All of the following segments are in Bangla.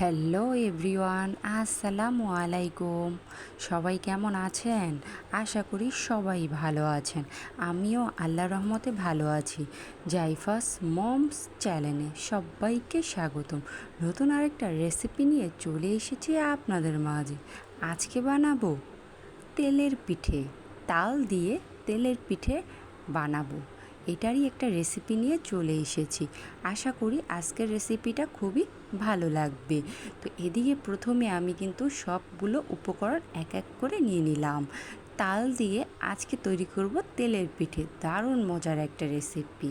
হ্যালো এভরিওয়ান, আসসালামু আলাইকুম। সবাই কেমন আছেন? আশা করি সবাই ভালো আছেন। আমিও আল্লাহ রহমতে ভালো আছি। জাইফাস মমস চ্যানেলে সবাইকে স্বাগতম। নতুন আরেকটা রেসিপি নিয়ে চলে এসেছি আপনাদের মাঝে। আজকে বানাবো তেলের পিঠে, তাল দিয়ে তেলের পিঠে বানাবো। এটারই একটা রেসিপি নিয়ে চলে এসেছি। আশা করি আজকের রেসিপিটা খুবই ভালো লাগবে। তো এদিকে প্রথমে আমি কিন্তু সবগুলো উপকরণ এক এক করে নিয়ে নিলাম। তাল দিয়ে আজকে তৈরি করব তেলের পিঠে। দারুণ মজার একটা রেসিপি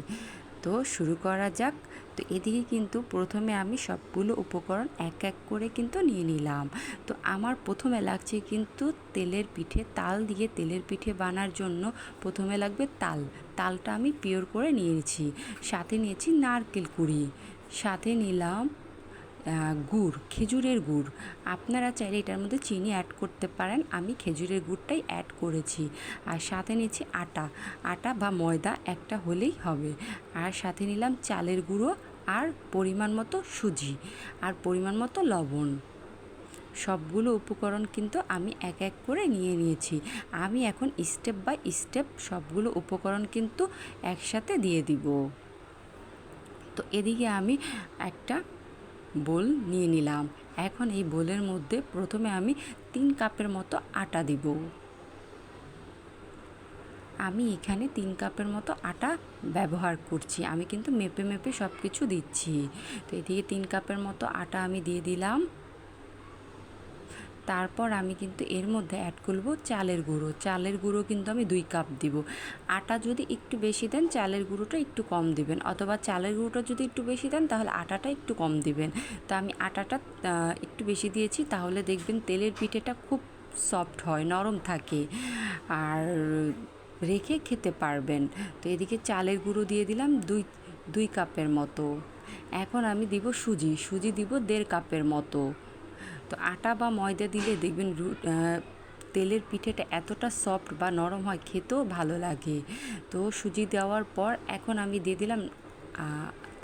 তো শুরু করা যাক। তো এদিকে কিন্তু প্রথমে আমি সবগুলো উপকরণ এক এক করে কিন্তু নিয়ে নিলাম। তো আমার প্রথমে লাগছে কিন্তু তেলের পিঠে, তাল দিয়ে তেলের পিঠে বানার জন্য প্রথমে লাগবে তাল। তালটা আমি পিওর করে নিয়েছি। সাথে নিয়েছি নারকেল কুড়ি। সাথে নিলাম গুড়, খেজুরের গুড়। আপনারা চাইলে এটার মধ্যে চিনি অ্যাড করতে পারেন। আমি খেজুরের গুড়টাই অ্যাড করেছি। আর সাথে নিচ্ছি আটা। আটা বা ময়দা একটা হলেই হবে। আর সাথে নিলাম চালের গুঁড়ো আর পরিমাণ মতো সুজি আর পরিমাণ মতো লবণ। সবগুলো উপকরণ কিন্তু আমি এক এক করে নিয়ে নিয়েছি। আমি এখন স্টেপ বাই স্টেপ সবগুলো উপকরণ কিন্তু একসাথে দিয়ে দিব। তো এদিকে আমি একটা বোল নিয়ে নিলাম। এখন এই বোলের মধ্যে প্রথমে আমি তিন কাপের মতো আটা দিব। আমি এখানে তিন কাপের মতো আটা ব্যবহার করছি। আমি কিন্তু মেপে মেপে সব কিছু দিচ্ছি। তো এদিকে তিন কাপের মতো আটা আমি দিয়ে দিলাম। তারপর আমি কিন্তু এর মধ্যে অ্যাড করব চালের গুঁড়ো। চালের গুঁড়ো কিন্তু আমি দুই কাপ দিব। আটা যদি একটু বেশি দেন, চালের গুঁড়োটা একটু কম দিবেন। অথবা চালের গুঁড়োটা যদি একটু বেশি দেন, তাহলে আটাটা একটু কম দিবেন। তো আমি আটাটা একটু বেশি দিয়েছি, তাহলে দেখবেন তেলের পিঠেটা খুব সফট হয়, নরম থাকে। আর রেখে খেতে পারবেন। তো এদিকে চালের গুঁড়ো দিয়ে দিলাম দুই দুই কাপের মতো। এখন আমি দিব সুজি। সুজি দিব দেড় কাপের মতো। তো আটা বা ময়দা দিলে দেখবেন তেলের পিঠেটা এতটা সফট বা নরম হয়, খেতেও ভালো লাগে। তো সুজি দেওয়ার পর এখন আমি দিয়ে দিলাম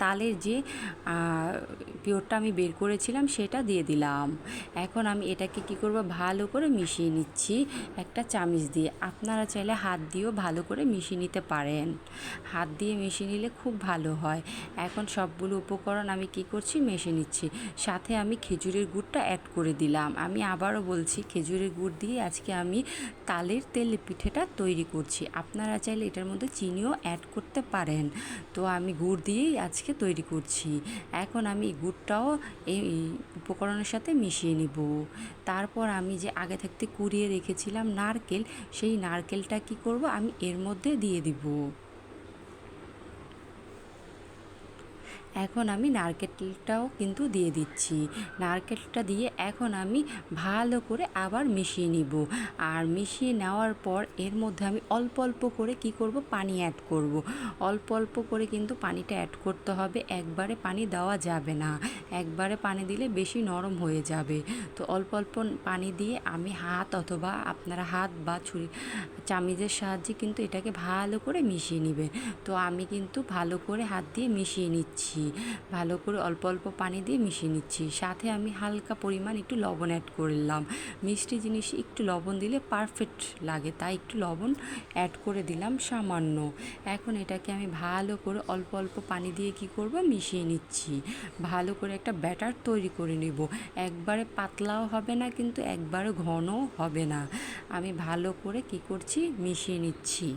তালের যে পিওরটা আমি বের করেছিলাম সেটা দিয়ে দিলাম। এখন আমি এটাকে কি করব? ভালো করে মিশিয়ে নিচ্ছি একটা চামিচ দিয়ে। আপনারা চাইলে হাত দিয়েও ভালো করে মিশিয়ে নিতে পারেন। হাত দিয়ে মিশিয়ে নিলে খুব ভালো হয়। এখন সবগুলো উপকরণ আমি কি করছি? মেশে নিচ্ছি। সাথে আমি খেজুরের গুড়টা অ্যাড করে দিলাম। আমি আবারও বলছি, খেজুরের গুড় দিয়ে আজকে আমি তালের তেল পিঠেটা তৈরি করছি। আপনারা চাইলে এটার মধ্যে চিনিও অ্যাড করতে পারেন। তো আমি গুড় দিয়েই আজকে তৈরি করছি। এখন আমি গুড়টাও এই উপকরণের সাথে মিশিয়ে নেব। তারপর আমি যে আগে থাকতে কুড়িয়ে রেখেছিলাম নারকেল, সেই নারকেলটা কি করব? আমি এর মধ্যে দিয়ে দিব। এখন আমি নারকেলটাও কিন্তু দিয়ে দিচ্ছি। নারকেলটা দিয়ে এখন আমি ভালো করে আবার মিশিয়ে নিব। আর মিশিয়ে নেওয়ার পর এর মধ্যে আমি অল্প অল্প করে কি করব? পানি অ্যাড করব। অল্প অল্প করে কিন্তু পানিটা অ্যাড করতে হবে। একবারে পানি দেওয়া যাবে না। একবারে পানি দিলে বেশি নরম হয়ে যাবে। তো অল্প অল্প পানি দিয়ে আমি হাত অথবা আপনারা হাত বা ছুরি, চামিজের সাহায্যে কিন্তু এটাকে ভালো করে মিশিয়ে নেবেন। তো আমি কিন্তু ভালো করে হাত দিয়ে মিশিয়ে নিচ্ছি। ভালো করে অল্প অল্প পানি দিয়ে মিশিয়ে নিচ্ছি। সাথে আমি হালকা পরিমাণ একটু লবণ অ্যাড করলাম মিষ্টি জিনিস একটু লবণ দিলে পারফেক্ট লাগে, তাই একটু লবণ অ্যাড করে দিলাম সামান্য। এখন এটাকে আমি ভালো করে অল্প অল্প পানি দিয়ে কি করব? মিশিয়ে নিচ্ছি। ভালো করে একটা ব্যাটার তৈরি করে নেব। একবারে পাতলাও হবে না, কিন্তু একবারে ঘনও হবে না। আমি ভালো করে কি করছি? মিশিয়ে নিচ্ছি।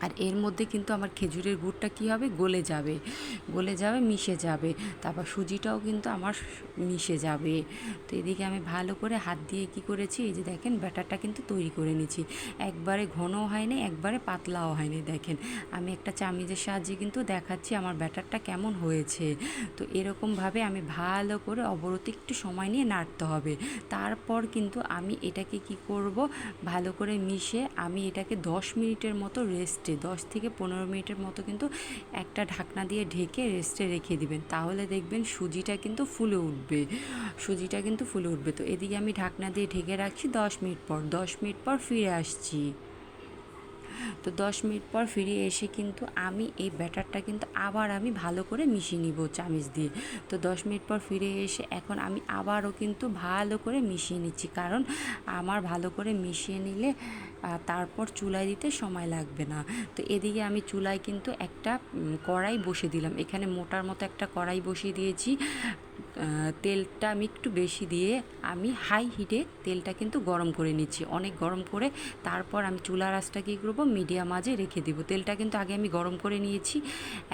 আর এর মধ্যে কিন্তু আমার খেজুরের গুড়টা কী হবে? গলে যাবে। গলে যাবে, মিশে যাবে। তারপর সুজিটাও কিন্তু আমার মিশে যাবে। তো এদিকে আমি ভালো করে হাত দিয়ে কি করেছি? এই যে দেখেন, ব্যাটারটা কিন্তু তৈরি করে নিয়েছি। একবারে ঘনও হয়নি, একবারে পাতলাও হয়নি, দেখেন। আমি একটা চামিজের সাহায্যে কিন্তু দেখাচ্ছি আমার ব্যাটারটা কেমন হয়েছে। তো এরকমভাবে আমি ভালো করে অবরতি একটু সময় নিয়ে নাড়তে হবে। তারপর কিন্তু আমি এটাকে কি করব? ভালো করে মিশে আমি এটাকে দশ মিনিটের মতো রেস্ট রেস্টে দশ থেকে পনেরো মিনিটের মতো কিন্তু একটা ঢাকনা দিয়ে ঢেকে রেস্টে রেখে দিবেন। তাহলে দেখবেন সুজিটা কিন্তু ফুলে উঠবে। সুজিটা কিন্তু ফুলে উঠবে। তো এদিকে আমি ঢাকনা দিয়ে ঢেকে রাখছি দশ মিনিট পর। দশ মিনিট পর ফিরে আসছি। তো দশ মিনিট পর ফিরে এসে কিন্তু আমি এই ব্যাটারটা কিন্তু আবার আমি ভালো করে মিশিয়ে নিব চামিচ দিয়ে। তো দশ মিনিট পর ফিরে এসে এখন আমি আবারও কিন্তু ভালো করে মিশিয়ে নিচ্ছি। কারণ আমার ভালো করে মিশিয়ে নিলে তারপর চুলায় দিতে সময় লাগবে না। তো এদিকে আমি চুলায় কিন্তু একটা কড়াই বসে দিলাম। এখানে মোটার মতো একটা কড়াই বসিয়ে দিয়েছি। তেলটা আমি একটু বেশি দিয়ে আমি হাই হিটে তেলটা কিন্তু গরম করে নিচ্ছি। অনেক গরম করে তারপর আমি চুলার আঁচটা কী করব মিডিয়াম আজে রেখে দিব। তেলটা কিন্তু আগে আমি গরম করে নিয়েছি।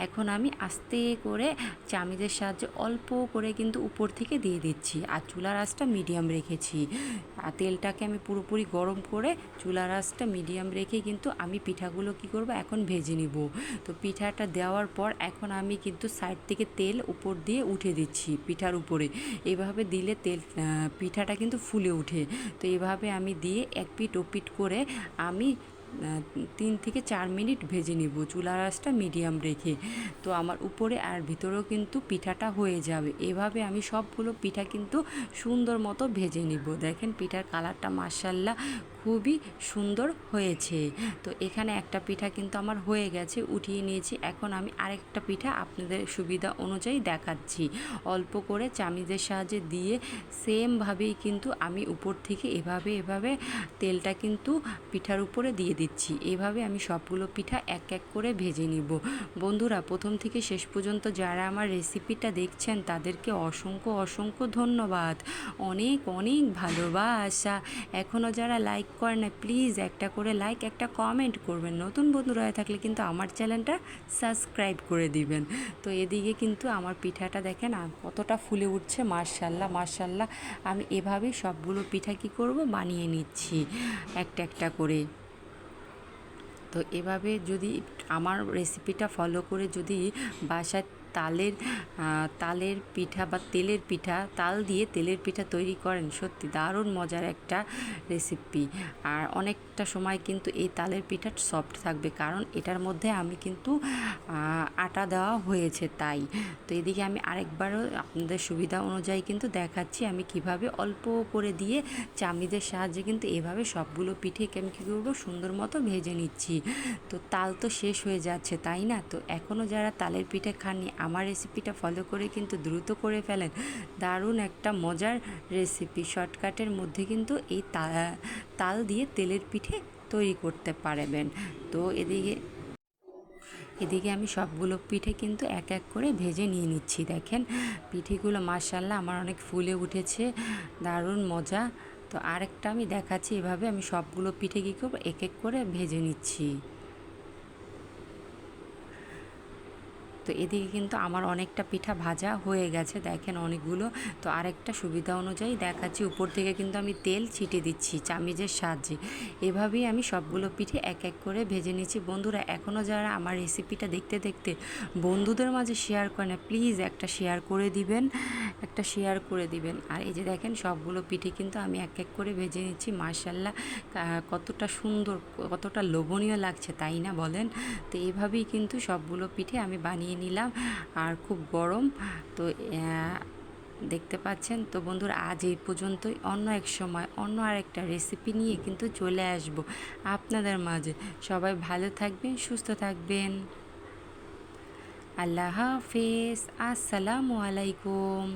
এখন আমি আস্তে করে চামিচের সাহায্যে অল্প করে কিন্তু উপর থেকে দিয়ে দিচ্ছি। আর চুলার আঁচটা মিডিয়াম রেখেছি। আর তেলটাকে আমি পুরোপুরি গরম করে চুলার আঁচটা মিডিয়াম রেখে কিন্তু আমি পিঠাগুলো কি করব, এখন ভেজে নিব। তো পিঠাটা দেওয়ার পর এখন আমি কিন্তু সাইড থেকে তেল উপর দিয়ে উঠে দিচ্ছি। পিঠার উপরে। এভাবে দিলে তেল পিঠাটা কিন্তু ফুলে উঠে তো এভাবে আমি দিয়ে এক পিঠ ও পিঠ করে আমি তিন থেকে চার মিনিট ভেজে নিব। চুলার রাসটা মিডিয়াম রেখে। তো আমার উপরে আর ভিতরেও কিন্তু পিঠাটা হয়ে যাবে। এভাবে আমি সবগুলো পিঠা কিন্তু সুন্দর মতো ভেজে নিব। দেখেন পিঠার কালারটা মার্শাল্লাহ খুবই সুন্দর হয়েছে। তো এখানে একটা পিঠা কিন্তু আমার হয়ে গেছে, উঠিয়ে নিয়েছি। এখন আমি আরেকটা পিঠা আপনাদের সুবিধা অনুযায়ী দেখাচ্ছি। অল্প করে চামিজের সাহায্যে দিয়ে সেমভাবেই কিন্তু আমি উপর থেকে এভাবে এভাবে তেলটা কিন্তু পিঠার উপরে দিয়ে দিচ্ছি। এভাবে আমি সবগুলো পিঠা এক এক করে ভেজে নিব। বন্ধুরা, প্রথম থেকে শেষ পর্যন্ত যারা আমার রেসিপিটা দেখছেন, তাদেরকে অসংখ্য অসংখ্য ধন্যবাদ। অনেক অনেক ভালোবাসা। এখনও যারা লাইক করে না, প্লিজ একটা করে লাইক, একটা কমেন্ট করবেন। নতুন বন্ধুরা হয়ে থাকলে কিন্তু আমার চ্যানেলটা সাবস্ক্রাইব করে দিবেন। তো এদিকে কিন্তু আমার পিঠাটা দেখেন কতটা ফুলে উঠছে মার্শাল্লাহ মার্শাল্লাহ আমি এভাবেই সবগুলো পিঠা কি করব? বানিয়ে নিচ্ছি। একটা একটা করে। তো এভাবে যদি আমার রেসিপিটা ফলো করে যদি বাসায় তালের তালের পিঠা বা তেলের পিঠা, তাল দিয়ে তেলের পিঠা তৈরি করেন। সত্যি দারুণ মজার একটা রেসিপি আর অনেকটা সময় কিন্তু এই তালের পিঠা সফট থাকবে, কারণ এটার মধ্যে আমি কিন্তু আটা দেওয়া হয়েছে তাই। তো এদিকে আমি আরেকবারও আপনাদের সুবিধা অনুযায়ী কিন্তু দেখাচ্ছি আমি কীভাবে অল্প করে দিয়ে চামিদের সাহায্যে কিন্তু এভাবে সবগুলো পিঠেকে আমি কী করব? সুন্দর মতো ভেজে নিচ্ছি। তো তাল তো শেষ হয়ে যাচ্ছে, তাই না? তো এখনও যারা তালের পিঠে খাননি আমার রেসিপিটা ফলো করে কিন্তু দ্রুত করে ফেলেন। দারুণ একটা মজার রেসিপি শর্টকাটের মধ্যে কিন্তু এই তাল দিয়ে তেলের পিঠে তৈরি করতে পারবেন। তো এদিকে এদিকে আমি সবগুলো পিঠে কিন্তু এক এক করে ভেজে নিয়ে নিচ্ছি, দেখেন। পিঠেগুলো মার্শাল্লাহ আমার অনেক ফুলে উঠেছে, দারুণ মজা। তো আরেকটা আমি দেখাচ্ছি, এভাবে আমি সবগুলো পিঠে কী করব? এক এক করে ভেজে নিচ্ছি। তো এদিকে কিন্তু আমার অনেকটা পিঠা ভাজা হয়ে গেছে, দেখেন অনেকগুলো। তো আরেকটা সুবিধা অনুযায়ী দেখাচ্ছি, উপর থেকে কিন্তু আমি তেল ছিটে দিচ্ছি চামিজের সাহায্যে। এভাবেই আমি সবগুলো পিঠে এক এক করে ভেজে নিচ্ছি। বন্ধুরা এখনও যারা আমার রেসিপিটা দেখতে দেখতে বন্ধুদের মাঝে শেয়ার করে না প্লিজ একটা শেয়ার করে দিবেন, একটা শেয়ার করে দিবেন। আর এই যে দেখেন, সবগুলো পিঠে কিন্তু আমি এক এক করে ভেজে নিচ্ছি। মার্শাল্লাহ কতটা সুন্দর, কতটা লোভনীয় লাগছে, তাই না বলেন? তো এভাবেই কিন্তু সবগুলো পিঠে আমি বানিয়ে নিলাম, আর খুব গরম। তো দেখতে পাচ্ছেন? তো বন্ধুর, আজ এই পর্যন্তই। অন্য এক সময় অন্য আরেকটা রেসিপি নিয়ে কিন্তু চলে আসব আপনাদের মাঝে। সবাই ভালো থাকবেন, সুস্থ থাকবেন। আল্লাহ হাফেজ। আসসালামু আলাইকুম।